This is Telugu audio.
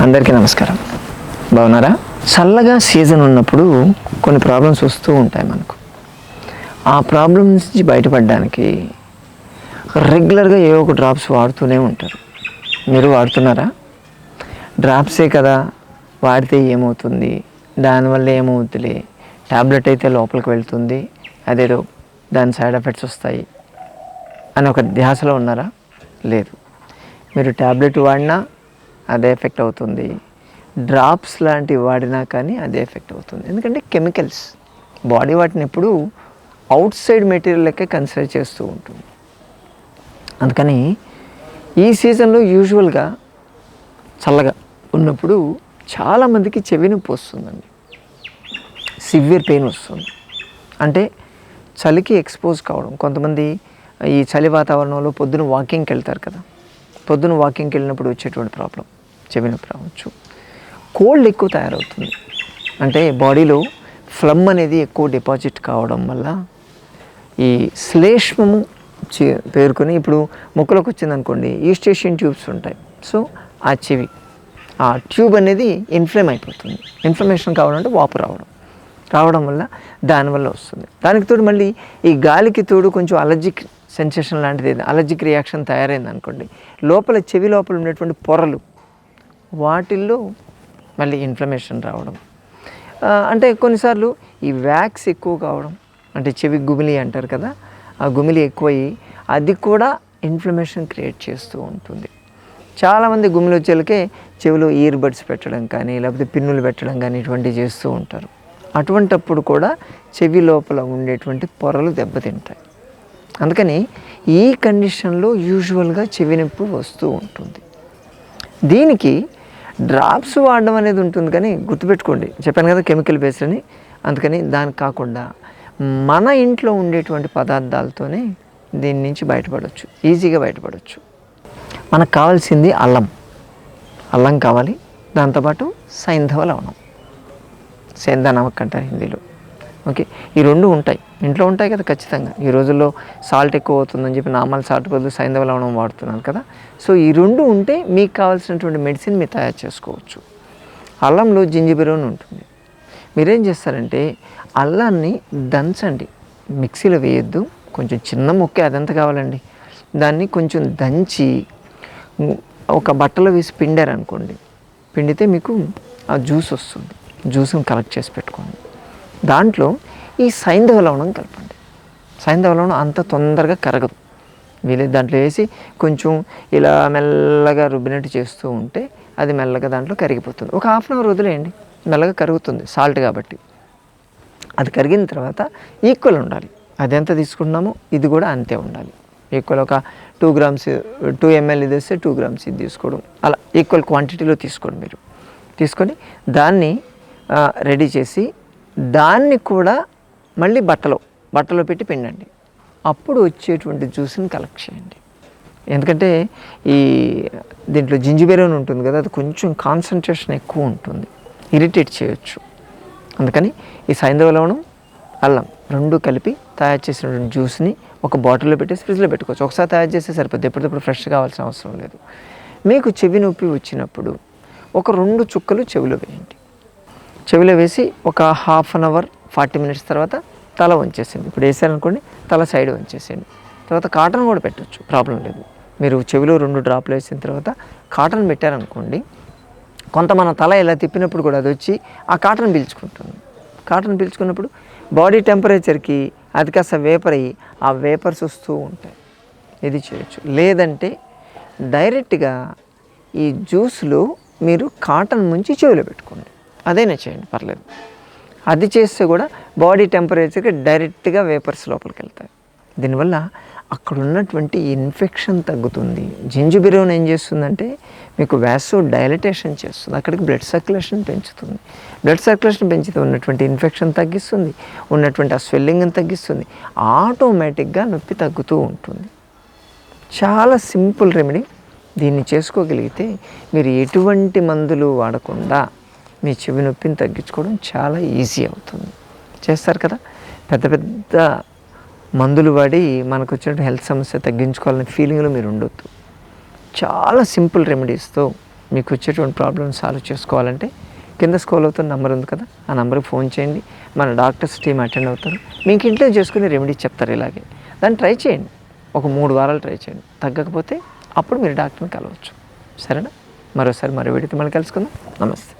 అందరికీ నమస్కారం. బాగున్నారా? చల్లగా సీజన్ ఉన్నప్పుడు కొన్ని ప్రాబ్లమ్స్ వస్తూ ఉంటాయి మనకు. ఆ ప్రాబ్లమ్స్ నుంచి బయటపడడానికి రెగ్యులర్గా ఏ ఒక డ్రాప్స్ వాడుతూనే ఉంటారు. మీరు వాడుతున్నారా? డ్రాప్సే కదా వాడితే ఏమవుతుంది? దానివల్ల ఏమవుతులే ట్యాబ్లెట్ అయితే లోపలికి వెళ్తుంది అదేదో దాని సైడ్ ఎఫెక్ట్స్ వస్తాయి అని ఒక ధ్యాసలో ఉన్నారా? లేదు. మీరు ట్యాబ్లెట్ వాడినా అదే ఎఫెక్ట్ అవుతుంది. డ్రాప్స్ లాంటివి వాడినా కానీ అదే ఎఫెక్ట్ అవుతుంది. ఎందుకంటే కెమికల్స్. బాడీ వాటిని ఎప్పుడు అవుట్ సైడ్ మెటీరియల్ లెక్క కన్సిడర్ చేస్తూ ఉంటుంది. అందుకని ఈ సీజన్లో యూజువల్గా చల్లగా ఉన్నప్పుడు చాలామందికి చెవి నొప్పి వస్తుందండి. సివియర్ పెయిన్ వస్తుంది. అంటే చలికి ఎక్స్పోజ్ కావడం. కొంతమంది ఈ చలి వాతావరణంలో పొద్దున వాకింగ్కి వెళ్తారు కదా. పొద్దున వాకింగ్కి వెళ్ళినప్పుడు వచ్చేటువంటి ప్రాబ్లం. చెప్పినప్పుడు రావచ్చు. కోల్డ్ ఎక్కువ తయారవుతుంది. అంటే బాడీలో ఫ్లమ్ అనేది ఎక్కువ డిపాజిట్ కావడం వల్ల ఈ శ్లేష్మము చే- పేరుకొని ఇప్పుడు ముక్కలోకి వచ్చింది అనుకోండి ఈస్టేషియన్ ట్యూబ్స్ ఉంటాయి. సో ఆ చెవి ఆ ట్యూబ్ అనేది ఇన్ఫ్లేమ్ అయిపోతుంది. ఇన్ఫ్లమేషన్ కావడం అంటే వాపు రావడం. రావడం వల్ల దానివల్ల వస్తుంది. దానికి తోడు మళ్ళీ ఈ గాలికి తోడు కొంచెం అలర్జిక్ సెన్సేషన్ లాంటిది అలర్జిక్ రియాక్షన్ తయారైంది అనుకోండి లోపల చెవి లోపల ఉన్నటువంటి పొరలు వాటిల్లో మళ్ళీ ఇన్ఫ్లమేషన్ రావడం. అంటే కొన్నిసార్లు ఈ వ్యాక్స్ ఎక్కువ కావడం అంటే చెవి గుమిలి అంటారు కదా ఆ గుమిలి ఎక్కువయ్యి అది కూడా ఇన్ఫ్లమేషన్ క్రియేట్ చేస్తూ ఉంటుంది. చాలామంది గుమిలి వచ్చేలకే చెవిలో ఇయర్ బడ్స్ పెట్టడం కానీ లేకపోతే పిన్నులు పెట్టడం కానీ ఇటువంటివి చేస్తూ ఉంటారు. అటువంటప్పుడు కూడా చెవి లోపల ఉండేటువంటి పొరలు దెబ్బతింటాయి. అందుకని ఈ కండిషన్లో యూజువల్గా చెవి నొప్పి వస్తూ ఉంటుంది. దీనికి డ్రాప్స్ వాడడం అనేది ఉంటుంది కానీ గుర్తుపెట్టుకోండి. చెప్పాను కదా కెమికల్ బేస్డ్ అని. అందుకని దానికి కాకుండా మన ఇంట్లో ఉండేటువంటి పదార్థాలతోనే దీని నుంచి బయటపడవచ్చు ఈజీగా బయటపడవచ్చు మనకు కావాల్సింది అల్లం. అల్లం కావాలి. దాంతోపాటు సైంధవ లవణం. సేందా అంటారు హిందీలో. ఓకే? ఈ రెండు ఉంటాయి. ఇంట్లో ఉంటాయి కదా ఖచ్చితంగా. ఈ రోజుల్లో సాల్ట్ ఎక్కువ అవుతుందని చెప్పి నార్మల్ సాల్ట్ బదులు సైంధవ లవణం వాడుతున్నాను కదా. సో ఈ రెండు ఉంటే మీకు కావాల్సినటువంటి మెడిసిన్ మీరు తయారు చేసుకోవచ్చు. అల్లంలో జింజిబిరోన్ ఉంటుంది. మీరేం చేస్తారంటే అల్లాన్ని దంచండి. మిక్సీలో వేయొద్దు. కొంచెం చిన్న ముక్క అదంతా కావాలండి. దాన్ని కొంచెం దంచి ఒక బట్టలో వేసి పిండారనుకోండి పిండితే మీకు ఆ జ్యూస్ వస్తుంది. జ్యూస్ని కలెక్ట్ చేసి పెట్టుకోండి. దాంట్లో ఈ సైంధవ లవణం కలపండి. సైంధవ లవణం అంత తొందరగా కరగదు. వీళ్ళు దాంట్లో వేసి కొంచెం ఇలా మెల్లగా రుబ్బినట్టు చేస్తూ ఉంటే అది మెల్లగా దాంట్లో కరిగిపోతుంది. ఒక హాఫ్ అన్ అవర్ వదిలేయండి. మెల్లగా కరుగుతుంది సాల్ట్ కాబట్టి. అది కరిగిన తర్వాత ఈక్వల్ ఉండాలి. అది ఎంత తీసుకుంటున్నామో ఇది కూడా అంతే ఉండాలి. ఈక్వల్ ఒక టూ గ్రామ్స్ టూ ఎంఎల్ ఇది వస్తే టూ గ్రామ్స్ ఇది తీసుకోవడం. అలా ఈక్వల్ క్వాంటిటీలో తీసుకోండి మీరు. తీసుకొని దాన్ని రెడీ చేసి దాన్ని కూడా మళ్ళీ బట్టలో బట్టలో పెట్టి పిండండి. అప్పుడు వచ్చేటువంటి జ్యూస్ని కలెక్ట్ చేయండి. ఎందుకంటే ఈ దీంట్లో జింజిబెరోన్ ఉంటుంది కదా అది కొంచెం కాన్సన్ట్రేషన్ ఎక్కువ ఉంటుంది. ఇరిటేట్ చేయొచ్చు. అందుకని ఈ సైంధవ లవణం అల్లం రెండు కలిపి తయారు చేసినటువంటి జ్యూస్ని ఒక బాటిల్లో పెట్టేసి ఫ్రిడ్జ్లో పెట్టుకోవచ్చు. ఒకసారి తయారు చేస్తే సరిపోద్ది. ఎప్పటికప్పుడు ఫ్రెష్ కావాల్సిన అవసరం లేదు. మీకు చెవి నొప్పి వచ్చినప్పుడు ఒక రెండు చుక్కలు చెవిలో వేయండి. చెవిలో వేసి ఒక half an hour forty minutes తర్వాత తల వంచేసింది ఇప్పుడు వేసారనుకోండి తల సైడ్ వంచేసేయండి. తర్వాత కాటన్ కూడా పెట్టచ్చు ప్రాబ్లం లేదు. మీరు చెవిలో రెండు డ్రాప్లు వేసిన తర్వాత కాటన్ పెట్టారనుకోండి కొంత మన తల ఇలా తిప్పినప్పుడు కూడా అది వచ్చి ఆ కాటన్ పీల్చుకుంటుంది. కాటన్ పీల్చుకున్నప్పుడు బాడీ టెంపరేచర్కి అది కాస్త వేపర్ అయ్యి ఆ వేపర్స్ వస్తూ ఉంటాయి. ఇది చేయొచ్చు. లేదంటే డైరెక్ట్గా ఈ జ్యూస్లో మీరు కాటన్ ముంచి చెవిలో పెట్టుకోండి. అదైనా చేయండి పర్లేదు. అది చేస్తే కూడా బాడీ టెంపరేచర్కి డైరెక్ట్గా వేపర్స్ లోపలికి వెళ్తాయి. దీనివల్ల అక్కడ ఉన్నటువంటి ఇన్ఫెక్షన్ తగ్గుతుంది. జింజుబిరోన్ ఏం చేస్తుందంటే మీకు వ్యాసో డైలటేషన్ చేస్తుంది. అక్కడికి బ్లడ్ సర్క్యులేషన్ పెంచుతుంది. బ్లడ్ సర్క్యులేషన్ పెంచితే ఉన్నటువంటి ఇన్ఫెక్షన్ తగ్గిస్తుంది. ఉన్నటువంటి ఆ స్వెల్లింగ్ని తగ్గిస్తుంది. ఆటోమేటిక్గా నొప్పి తగ్గుతూ ఉంటుంది. చాలా సింపుల్ రెమెడీ. దీన్ని చేసుకోగలిగితే మీరు ఎటువంటి మందులు వాడకుండా మీ చెవి నొప్పిని తగ్గించుకోవడం చాలా ఈజీ అవుతుంది. చేస్తారు కదా? పెద్ద పెద్ద మందులు వాడి మనకు వచ్చిన హెల్త్ సమస్య తగ్గించుకోవాలనే ఫీలింగ్లో మీరు ఉండొద్దు. చాలా సింపుల్ రెమెడీస్తో మీకు వచ్చేటువంటి ప్రాబ్లమ్ సాల్వ్ చేసుకోవాలంటే కింద స్కోల్ అవుతున్న నెంబర్ ఉంది కదా? ఆ నెంబర్కి ఫోన్ చేయండి. మన డాక్టర్స్ టీం అటెండ్ అవుతారు. మీకు ఇంట్లో చేసుకుని రెమెడీ చెప్తారు ఇలాగే. దాన్ని ట్రై చేయండి. ఒక మూడు వారాలు ట్రై చేయండి. తగ్గకపోతే అప్పుడు మీరు డాక్టర్ని కలవచ్చు. సరేనా? మరోసారి మరో వీడితో మనం కలుసుకుందాం. నమస్తే.